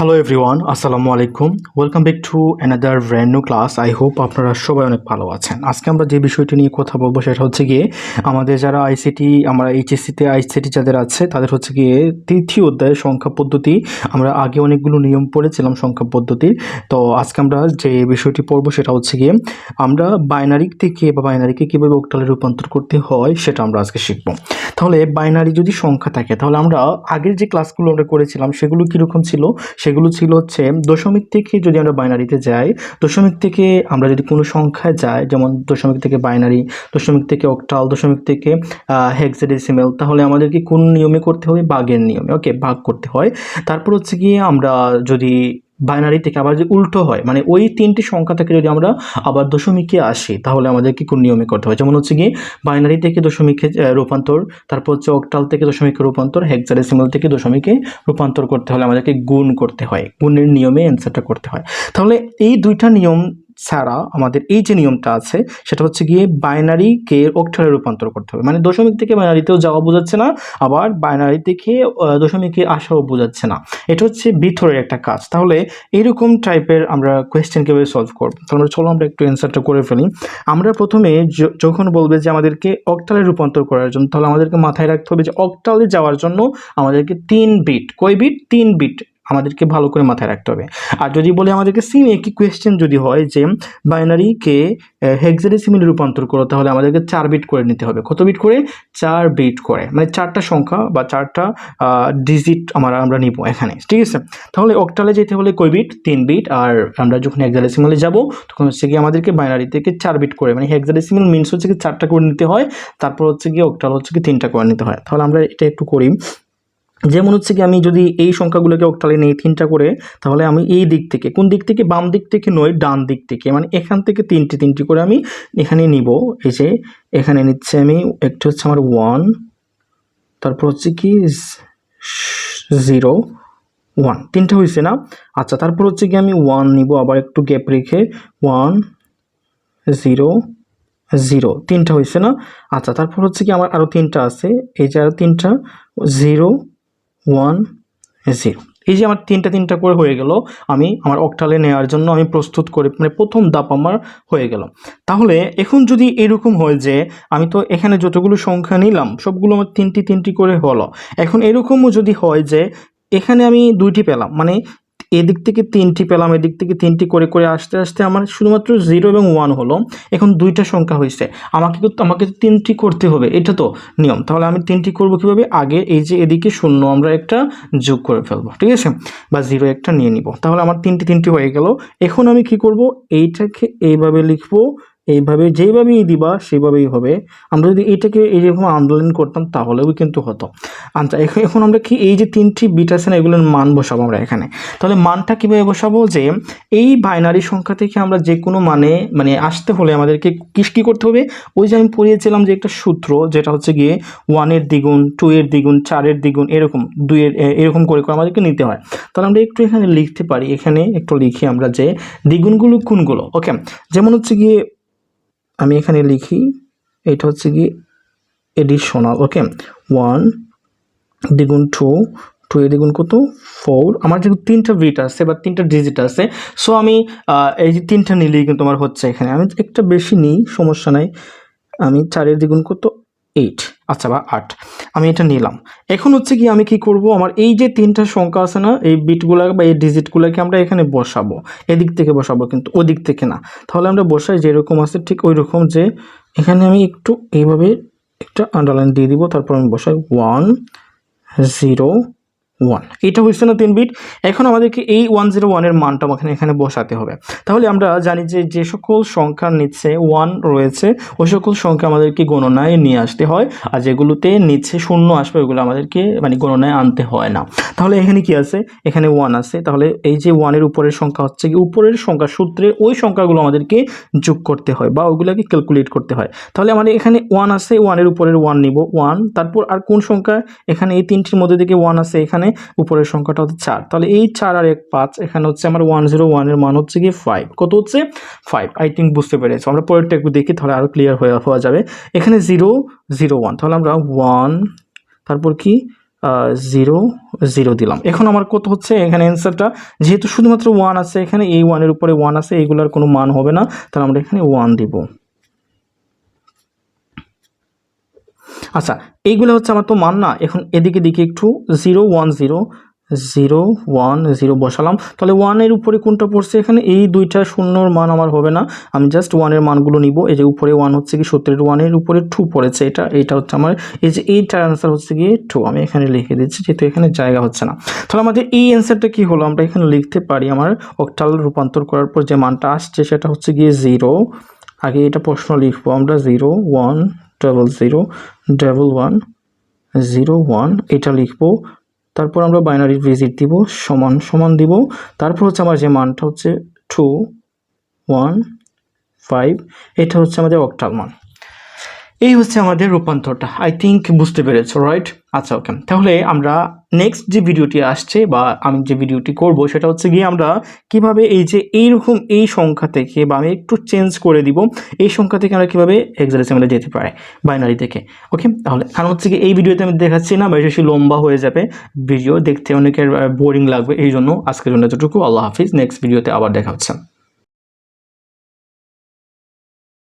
Hello everyone আসসালামু আলাইকুম welcome back to another brand new class I hope আপনারা সবাই অনেক ভালো আছেন। আজকে আমরা যে বিষয়টি নিয়ে কথা বলব সেটা হচ্ছে গিয়ে আমাদের যারা আইসিটি আমরা এইচএসসিতে আইসিটি যাদের আছে, তাদের হচ্ছে গিয়ে তৃতীয় অধ্যায়ের সংখ্যা পদ্ধতি। আমরা আগে অনেকগুলো নিয়ম পড়েছিলাম সংখ্যা পদ্ধতির। তো আজকে আমরা যে বিষয়টি পড়ব সেটা হচ্ছে গিয়ে আমরা বাইনারি থেকে বা বাইনারিকে কীভাবে অক্টালে রূপান্তর করতে হয় সেটা আমরা আজকে শিখব। তাহলে বাইনারি যদি সংখ্যা থাকে, তাহলে আমরা আগের যে ক্লাসগুলো আমরা করেছিলাম, সেগুলো কীরকম ছিল? সেগুলো ছিল হচ্ছে দশমিক থেকে যদি আমরা বাইনারিতে যাই, দশমিক থেকে আমরা যদি কোনো সংখ্যায় যাই, যেমন দশমিক থেকে বাইনারি, দশমিক থেকে অক্টাল, দশমিক থেকে হেক্সাডেসিমেল তাহলে আমাদেরকে কোন নিয়মে করতে হবে? বাঘের নিয়মে। ওকে ভাগ করতে হয়। তারপর হচ্ছে গিয়ে আমরা যদি বাইনারি থেকে আবার যদি উল্টো হয় মানে ওই তিনটি সংখ্যা থেকে যদি আমরা আবার দশমিকে আসি, তাহলে আমাদেরকে কোন নিয়মে করতে হয় যেমন হচ্ছে গিয়ে বাইনারি থেকে দশমিকে রূপান্তর, তারপর হচ্ছে অক্টাল থেকে দশমিকে রূপান্তর হেক্সাডেসিমাল থেকে দশমিকে রূপান্তর করতে হলে আমাদেরকে গুণ করতে হয়। গুণের নিয়মে অ্যান্সারটা করতে হয়। তাহলে এই দুইটা নিয়ম ছাড়া আমাদের এই যে নিয়মটা আছে, সেটা হচ্ছে গিয়ে বাইনারিকে অক্টালে রূপান্তর করতে হবে। মানে দশমিক থেকে বাইনারিতেও যাওয়া বোঝাচ্ছে না, আবার বাইনারি থেকে দশমিকে আসাও বোঝাচ্ছে না। এটা হচ্ছে ভিতরের একটা কাজ। তাহলে এইরকম টাইপের আমরা কোয়েশ্চেন কীভাবে সলভ করব? তাহলে চলো আমরা একটু অ্যান্সারটা করে ফেলি। আমরা প্রথমে যখন বলবে যে আমাদেরকে অক্টালে রূপান্তর করার জন্য, তাহলে আমাদেরকে মাথায় রাখতে হবে যে অক্টালে যাওয়ার জন্য আমাদেরকে তিন বিট কয় বিট তিন বিট আমাদেরকে ভালো করে মাথায় রাখতে হবে। আর যদি বলে আমাদেরকে সিম একই কোয়েশ্চেন যদি হয় যে বাইনারিকে হেক্সাডেসিমিলে রূপান্তর করো, তাহলে আমাদেরকে চার বিট করে নিতে হবে। কত বিট করে? চার বিট করে। মানে চারটা সংখ্যা বা চারটা ডিজিট আমরা আমরা নিব এখানে। ঠিক আছে? তাহলে অক্টালে যেতে হলে কয় বিট তিন বিট আর আমরা যখন হেক্সাডেসিমালে যাব, তখন হচ্ছে গিয়ে আমাদেরকে বাইনারি থেকে চার বিট করে। মানে হেক্সাডেসিমাল মিনস হচ্ছে কি চারটা করে নিতে হয়, তারপর হচ্ছে গিয়ে অক্টাল হচ্ছে কি তিনটা করে নিতে হয়। তাহলে আমরা এটা একটু করি। যেমন হচ্ছে কি আমি যদি এই সংখ্যাগুলোকে অক্টালে নেই তিনটা করে, তাহলে আমি এই দিক থেকে, কোন দিক থেকে? বাম দিক থেকে নয়, ডান দিক থেকে। মানে এখান থেকে তিনটি তিনটি করে আমি এখানে নিব। এই যে এখানে নিচ্ছে আমি, একটা হচ্ছে আমার ওয়ান তারপর হচ্ছে কি জিরো ওয়ান তিনটা হয়েছে না? আচ্ছা তারপর হচ্ছে কি আমি ওয়ান নিব, আবার একটু গ্যাপ রেখে ওয়ান জিরো জিরো তিনটা হয়েছে না? আচ্ছা তারপর হচ্ছে কি আমার আরও তিনটা আছে। এই যে আরও তিনটা জিরো ওয়ান জিরো এই যে আমার তিনটা তিনটা করে হয়ে গেল, আমি আমার অকটালে নেওয়ার জন্য আমি প্রস্তুত করে মানে প্রথম দাপ আমার হয়ে গেল। তাহলে এখন যদি এরকম হয় যে আমি তো এখানে যতগুলো সংখ্যা নিলাম, সবগুলো আমার তিনটি তিনটি করে হলো, এখন এরকমও যদি হয় যে এখানে আমি দুইটি পেলাম মানে এদিক থেকে তিনটি পেলাম, এদিক থেকে তিনটি করে করে আসতে আসতে আমার শুধুমাত্র জিরো এবং ওয়ান হলো। এখন দুইটা সংখ্যা হয়েছে। আমাকে আমাকে তিনটি করতে হবে, এটা তো নিয়ম। তাহলে আমি তিনটি করব কীভাবে? আগে এই যে এদিকে শূন্য আমরা একটা যোগ করে ফেলব, ঠিক আছে? বা জিরো একটা নিয়ে নিব। তাহলে আমার তিনটি তিনটি হয়ে গেল। এখন আমি কি করব? এইটাকে এইভাবে লিখব এইভাবে যেইভাবেই দিবা, সেভাবেই হবে। আমরা যদি এইটাকে এইরকম আন্দোলন করতাম, তাহলেও কিন্তু হতো। আচ্ছা এখন আমরা কি এই যে তিনটি বিট আছে না এগুলোর মান বসাবো আমরা এখানে? তাহলে মানটা কীভাবে বসাবো? যে এই বাইনারি সংখ্যা থেকে আমরা যে কোনো মানে মানে আসতে হলে আমাদেরকে কী কী করতে হবে? ওই যে আমি পড়িয়েছিলাম যে একটা সূত্র, যেটা হচ্ছে গিয়ে ওয়ানের দ্বিগুণ টু এর দ্বিগুণ চারের দ্বিগুণ, এরকম দুইয়ের এরকম করে করে আমাদেরকে নিতে হয়। তাহলে আমরা একটু এখানে লিখতে পারি। এখানে একটু লিখি আমরা যে দ্বিগুণগুলো কোনগুলো ওকে যেমন হচ্ছে গিয়ে আমি এখানে লিখি, এটা হচ্ছে কি এডিশনাল ওকে ওয়ান দ্বিগুণ টু টু এ দ্বিগুণ কত? ফোর আমার যেহেতু তিনটা বিট আছে বা তিনটা ডিজিট আছে সো আমি এই যে তিনটা নিলেই কিন্তু আমার হচ্ছে এখানে। আমি একটা বেশি নিই, সমস্যা নাই। আমি চারের দ্বিগুণ কত? এইট আচ্ছা বা আট। আমি এটা নিলাম। এখন হচ্ছে কি আমি কি করব? আমার এই যে তিনটা সংখ্যা আছে না, এই বিটগুলা বা এই ডিজিটগুলোকে আমরা এখানে বসাবো। এদিক থেকে বসাবো, কিন্তু ওদিক থেকে না। তাহলে আমরা বসাই যেরকম আছে, ঠিক ওই রকম যে এখানে আমি একটু এইভাবে একটা আন্ডারলাইন দিয়ে দিব, তারপর আমি বসাই ওয়ান জিরো ওয়ান এটা হচ্ছে না তিন বিট এখন আমাদেরকে এই ওয়ান জিরো ওয়ানের মানটা আমাকে এখানে বসাতে হবে। তাহলে আমরা জানি যে যে সকল সংখ্যার নিচে ওয়ান রয়েছে, ওই সকল সংখ্যা আমাদেরকে গণনায় নিয়ে আসতে হয়, আর যেগুলোতে নিচে শূন্য আসবে ওগুলো আমাদেরকে মানে গণনায় আনতে হয় না। তাহলে এখানে কি আছে? এখানে ওয়ান আছে। তাহলে এই যে ওয়ানের উপরের সংখ্যা হচ্ছে কি? উপরের সংখ্যা সূত্রে ওই সংখ্যাগুলো আমাদেরকে যোগ করতে হয়, বা ওগুলোকে ক্যালকুলেট করতে হয়। তাহলে আমাদের এখানে ওয়ান আছে ওয়ানের উপরের ওয়ান নিব। ওয়ান তারপর আর কোন সংখ্যা? এখানে এই তিনটির মধ্যে থেকে ওয়ান আছে, এখানে উপরের সংখ্যাটা হচ্ছে চার। তাহলে এই চার আর এক পাঁচ এখানে হচ্ছে আমার ওয়ান জিরো ওয়ানের মান হচ্ছে কি ফাইভ কত হচ্ছে? ফাইভ আই থিঙ্ক বুঝতে পেরেছি। আমরা পরেরটা একটু দেখি, তাহলে আরও ক্লিয়ার হয়ে হওয়া যাবে। এখানে জিরো জিরো ওয়ান তাহলে আমরা ওয়ান তারপর কি? জিরো জিরো দিলাম। এখন আমার কত হচ্ছে? এখানে অ্যান্সারটা যেহেতু শুধুমাত্র ওয়ান আছে, এখানে এই ওয়ানের উপরে ওয়ান আছে এইগুলোর কোনো মান হবে না। তাহলে আমরা এখানে ওয়ান দিব। আচ্ছা এইগুলো হচ্ছে আমার তো মান না, এখন এদিকে দিকে একটু zero one zero zero one zero বসালাম। তাহলে ওয়ানের উপরে কোনটা পড়ছে? এখানে এই দুইটা শূন্যর মান আমার হবে না, আমি জাস্ট ওয়ানের মানগুলো নিব। এই যে উপরে ওয়ান হচ্ছে কি সত্তরের ওয়ানের উপরে টু পড়েছে এটা, এইটা হচ্ছে আমার, এই যে এইটার অ্যান্সার হচ্ছে গিয়ে টু আমি এখানে লিখে দিচ্ছি, যেহেতু এখানে জায়গা হচ্ছে না। তাহলে আমাদের এই অ্যান্সারটা কি হলো? আমরা এখানে লিখতে পারি আমার অক্টাল রূপান্তর করার পর যে মানটা আসছে, সেটা হচ্ছে গিয়ে জিরো আগে এটা প্রশ্ন লিখব, আমরা zero one double zero double one zero one এটা লিখব। তারপর আমরা বাইনারি ভিজিট দিব, সমান সমান দিব। তারপর হচ্ছে আমার যে মানটা হচ্ছে টু ওয়ান ফাইভ এটা হচ্ছে আমাদের অক্টাল মান। এই হচ্ছে আমাদের রূপান্তরটা। আই থিঙ্ক বুঝতে পেরেছ রাইট আচ্ছা ওকে তাহলে আমরা নেক্সট যে ভিডিওটি আসছে বা আমি যে ভিডিওটি করব, সেটা হচ্ছে গিয়ে আমরা কীভাবে এই যে এইরকম এই সংখ্যা থেকে বা আমি একটু চেঞ্জ করে দিব, এই সংখ্যা থেকে আমরা কীভাবে এক্সারেসিমেলে যেতে পারি বাইনারি থেকে। ওকে তাহলে কারণ হচ্ছে কি এই ভিডিওতে আমি দেখাচ্ছি না, বেশি লম্বা হয়ে যাবে ভিডিও দেখতে অনেকের বোরিং লাগবে এই জন্য আজকের জন্য এতটুকু। আল্লাহ হাফিজ নেক্সট ভিডিওতে আবার দেখা হচ্ছে।